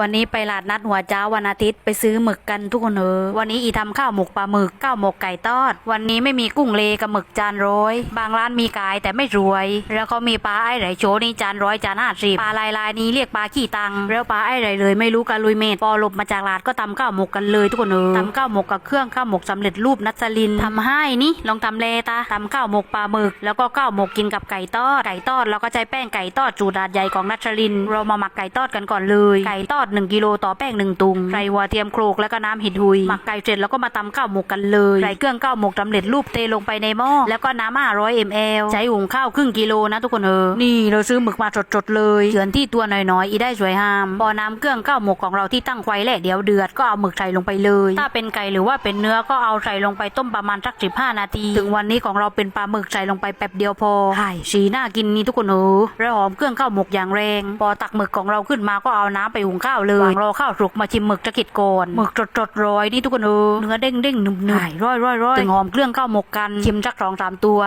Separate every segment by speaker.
Speaker 1: วันนี้ไปลาดนัดหัวเจ้าวันอาทิตย์ไปซื้อหมึกกันทุกคนเออวันนี้อีทำข้าวหมกปลาหมึกข้าวหมกไก่ทอด วันนี้ไม่มีกุ้งเลกับหมึกจานร้อยบางร้านมีกายแต่ไม่รวย แล้วเขามีปลาไอ้ไหลโชนี่จานร้อยจานห้าสิบปลาลายลายนี้เรียกปลาขี้ตังแล้วปลาไอ้ไหลเลยไม่รู้กันลุยเมดพอหลบมาจากลาดก็ทำข้าวหมกกันเลยทุกคนเออทำข้าวหมกกับเครื่องข้าวหมกสำเร็จรูปนัชลินทำให้นี่ลองทำเลตาทำข้าวหมกปลาหมึก แล้วก็ข้าวหมกกินกับไก่ทอดไก่ทอดแล้วก็ใช้แป้งไก่ทอดจูดาดใหญ่ของนัชลิน เรามาหมักไก่ทอดกันก่อนเลย ไก่ทอด1 กิโลต่อแป้งหนึ่งตุงใส่หัวเทียมโครกแล้วก็น้ำหิดหุยหมักไก่เสร็จแล้วก็มาตำข้าวหมกกันเลยใส่เครื่องข้าวหมกสำเร็จรูปเทลงไปในหม้อแล้วก็น้ำ500 ml ใช้หุงข้าวครึ่งกิโลนะทุกคนเออนี่เราซื้อหมึกมาสดๆเลยเฉือนที่ตัวหน่อยๆอีได้สวยงามพอน้ำเครื่องข้าวหมกของเราที่ตั้งไฟแหละเดี๋ยวเดือดก็เอาหมึกใส่ลงไปเลย ถ้าเป็นไก่หรือว่าเป็นเนื้อก็เอาใส่ลงไปต้มประมาณสัก15นาที ถึงวันนี้ของเราเป็นปลาหมึกใส่ลงไปแป๊บเดียวพอใช่สีน่ากินนี่ทุกคนเออแล้วหอมเครื่องข้าวหมกอย่างแรง พอตักหมึกของเราขึ้นมาก็เอาน้ำไปหุงข้าวเลยรอข้าวสุกมาชิมหมึกจะกิดก่อนหมึกสดๆร้อยนี่ทุกคนเออเนื้อเด้งเด้งๆนุ่มๆร้อยร้อยร้อยถึงหอมเครื่องข้าวหมกกันชิมสักสองสามตัว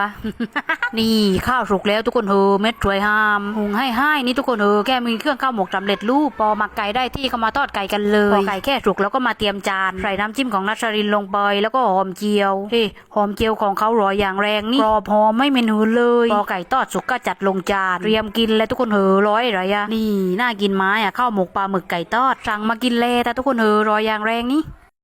Speaker 1: นี่ข้าวสุกแล้วทุกคนเออเม็ดสวยงามหุงให้ให้นี่ทุกคนเออแค่มีเครื่องข้าวหมกสำเร็จรูปพอหมักไก่ได้ที่ก็มาทอดไก่กันเลยพอไก่แค่สุกแล้วก็มาเตรียมจานใส่น้ำจิ้มของนัชรินลงไปแล้วก็หอมเจียวเฮ้หอมเจียวของเขาร้อยอย่างแรงนี่กรอบหอมไม่เหม็นหืนเลยพอไก่ทอดสุกก็จัดลงจานเตรียมกินเลยทุกคนเออร้อยอะไรอะนี่น่ากินไหมอะข้าวหมกปลาหมึกไก่ทอดสั่งมากินเลยแต่ทุกคนเออรอยอย่างแรงนี่